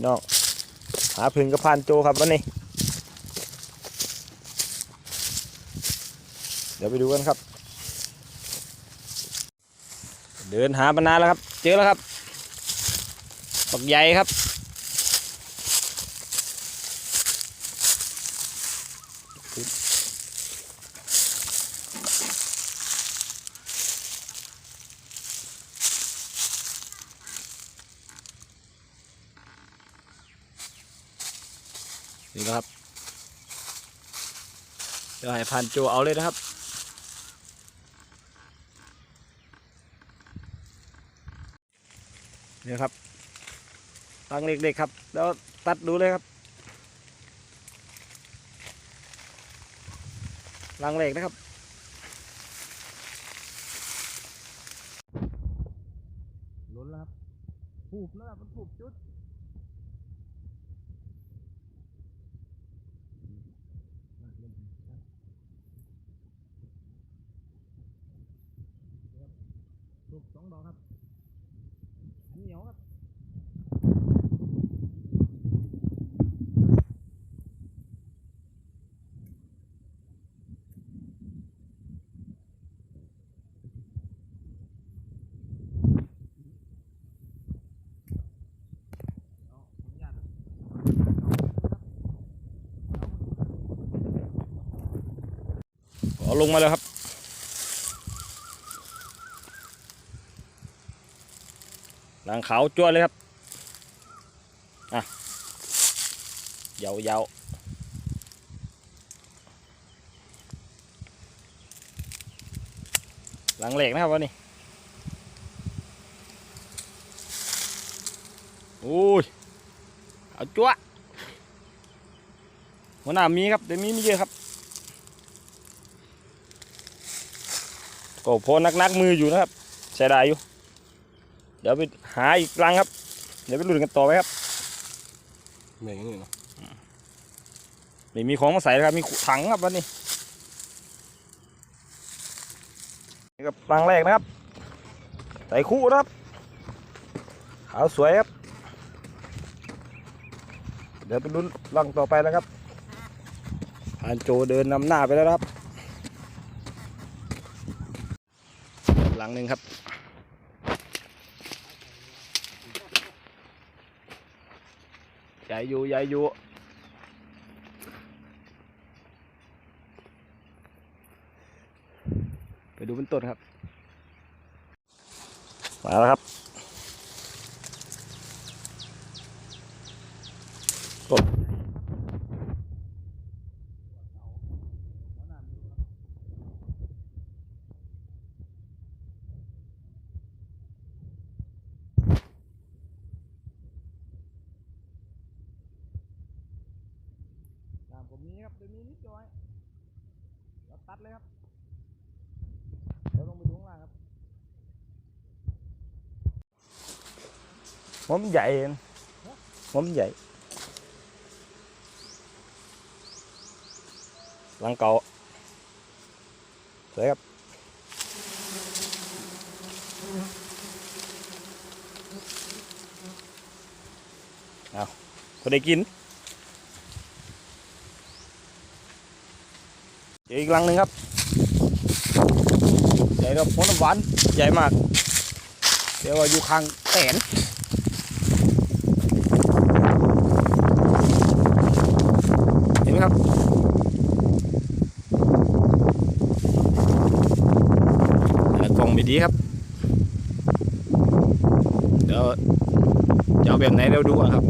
พี่น้องหาพึ่งกับพานโจครับวันนี้เดี๋ยวไปดูกันครับ เดินหามานานแล้วครับ เจอแล้วครับปักใหญ่ครับ นี่นะครับ เดี๋ยวให้พันโจเอาเลยนะครับ นี่ครับ ตั้งเล็กๆครับ แล้วตัดดูเลยครับลังเหล็กนะครับล้นแล้วครับผูบแล้วครับมันผูบจุด องดอกครับเหนียวครับเอาลงมาเลยครับ หลังขาวจ้วนเลยครับ อะยาวยาวหลังเหล็กนะครับวันนี้โอ้ย เอาจ้วหัวหน้ามีครับ แต่มีไม่เยอะครับก็พอนักๆมืออยู่นะครับใช้ได้อยู่ เดี๋ยวไปหาอีกรังครับ เดี๋ยวไปลุ้นกันต่อไปครับเหนื่อยนี่เนาะไม่มีของมาใส่นะครับ มีถังครับวันนี้นี่กับรังแรกนะครับ ใส่คู่นะครับ ขาวสวยครับ เดี๋ยวไปลุ้นรังต่อไปนะครับพานโจเดินนำหน้าไปแล้วนะครับ หลังหนึ่งครับ หญ่อยู่ใหญ่อยู่ไปดูเป็นต้นครับ มาแล้วครับ น้ำผมนี้ครับเดี๋ยวนี้นิดเดียวไว้เดี๋ยวตัดเลยครับเดี๋ยวลงไปดูข้างล่างครับหัวมันใหญ่นะหัวมันใหญ่หลังเก่าสวยครับเอาพอได้กินเจออี กหลังหนึ่งครับ ใหญ่ครับหัวน้ำหวานใหญ่มาก เดี๋ยวว่าอยู่ข้างแสนเห็นไหมครับกล่องไม่ดีครับ เดี๋ยวจะเอาแบบไหนเดี๋ยวดูก่อนครับ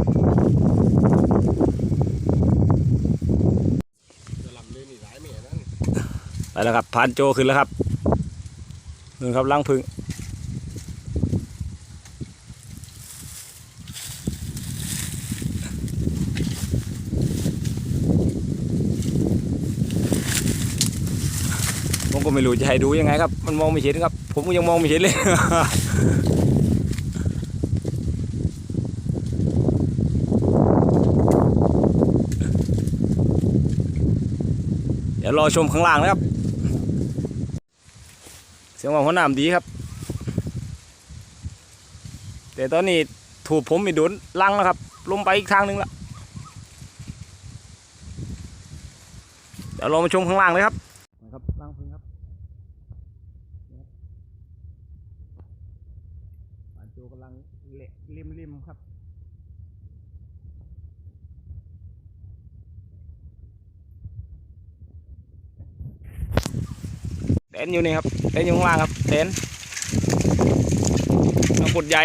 จะลำเลยนี่หลายเมียนั่น ไป แล้วครับพานโจขึ้นแล้วครับนู่นครับลังพึ่งผมก็ไม่รู้จะให้ดูยังไงครับ มันมองไม่เห็นครับ ผมก็ยังมองไม่เห็นเลยเดี๋ยวรอชมข้างล่างนะครับ เสียงว่าหัวหน้ำดีครับ แต่ตอนนี้ถูกผมม่โดนลังแล้วครับลมไปอีกทางหนึ่งละเดี๋ยวเรามาชมข้างล่างเลยครับครับล่างพึ่งครับปานโจกำลังเละริมริมๆครับ นอยู่นี่ครับเต็นอยู่ข้างล่างครับเต็นท์น้ำปุดใหญ่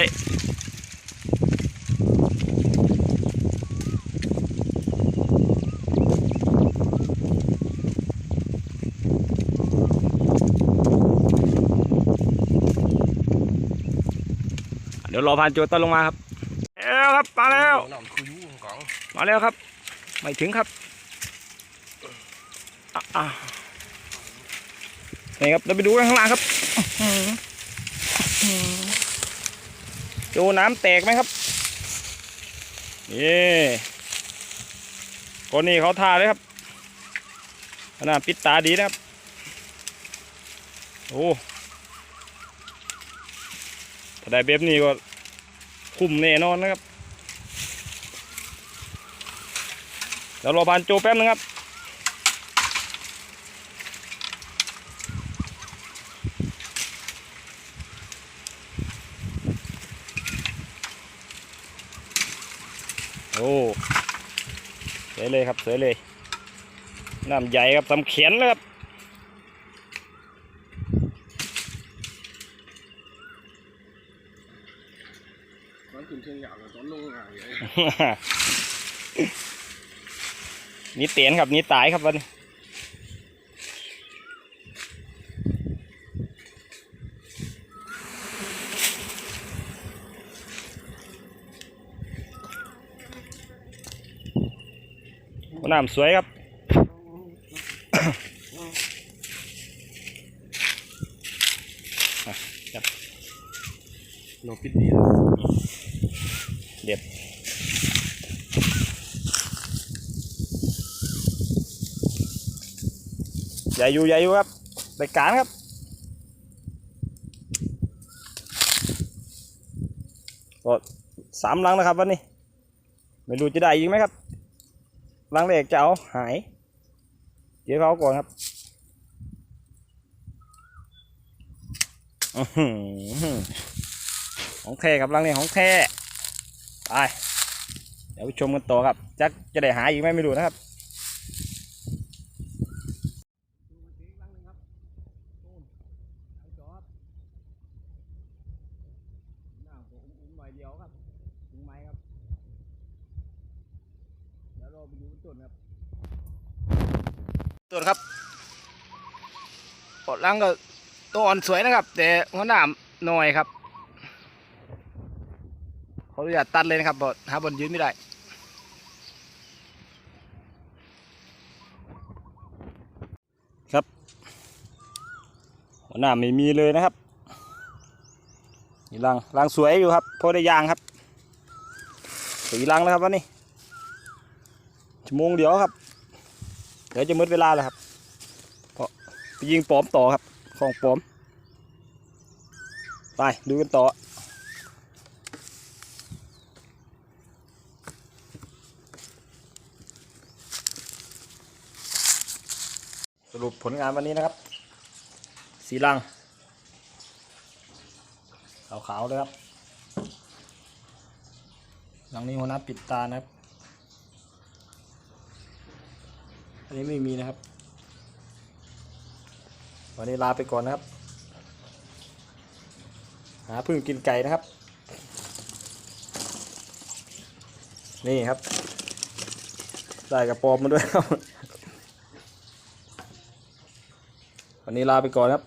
เดี๋ยวรอพานโจต้นลงมาครับแล้วครับมาแล้วมาแล้วครับ ไม่ถึงครับอะอะ นี่ครับเราไปดูกันข้างล่างครับอื้อหืออื้อหือดูน้ำแตกไหมครับนี่คนนี้เขาทาเลยครับขนาดปิดตาดีนะครับโอ้ถ้าได้แบบนี้ก็คุ้มแน่นอนนะครับเดี๋ยวรอพานโจแป๊บนึงครับ โอ้ส วยเลยครับสวยเลยน้ำใหญ่ครับทำเขียนเลยครับตอนขึ้นเชียงใหญ่กับตอนลงอ่างใหญ่นี่เตียนครับนี่ตายครับวันนี้ น้ำสวยครับเราปิดดีแล้วเด็ดใหญ่อยู่ใหญ่อยู่ครับไปการครับก็สามลังนะครับวันนี้ ไม่รู้จะได้ยิงไหมครับ ลังเลกจะเอาหาย เดี๋ยวเขาก่อนครับของแท้ครับลังเลของแท้ไปเดี๋ยวไปชมกันต่อครับจักจะได้หายอีกไหมไม่รู้นะครับ หน่อยเดียวครับถึงไม้ครับ เดี๋ยวเราไปดูต้นครับต้นครับปอดลังก็ตัวอ่อนสวยนะครับ แต่หัวหน้าหน่อยครับเขาอยากตัดเลยนะครับบอดหาบอลยืนไม่ได้ครับหัวหน้าไม่มีเลยนะครับนี่รังรังสวยอยู่ครับพอได้ยางครับสีรังแล้วครับวันนี้ ชั่วโมงเดียวครับ เดี๋ยวจะมืดเวลาแล้วครับเพราะไปยิงปลอมต่อครับ ของปลอม ไปดูกันต่อสรุปผลงานวันนี้นะครับ สีรังขาวๆเลยครับ หลังนี้หัวหน้าปิดตานะครับ อันนี้ไม่มีนะครับ วันนี้ลาไปก่อนนะครับ หาพึ่งกินไก่นะครับ นี่ครับ ได้กระปอมมาด้วยครับ วันนี้ลาไปก่อนครับ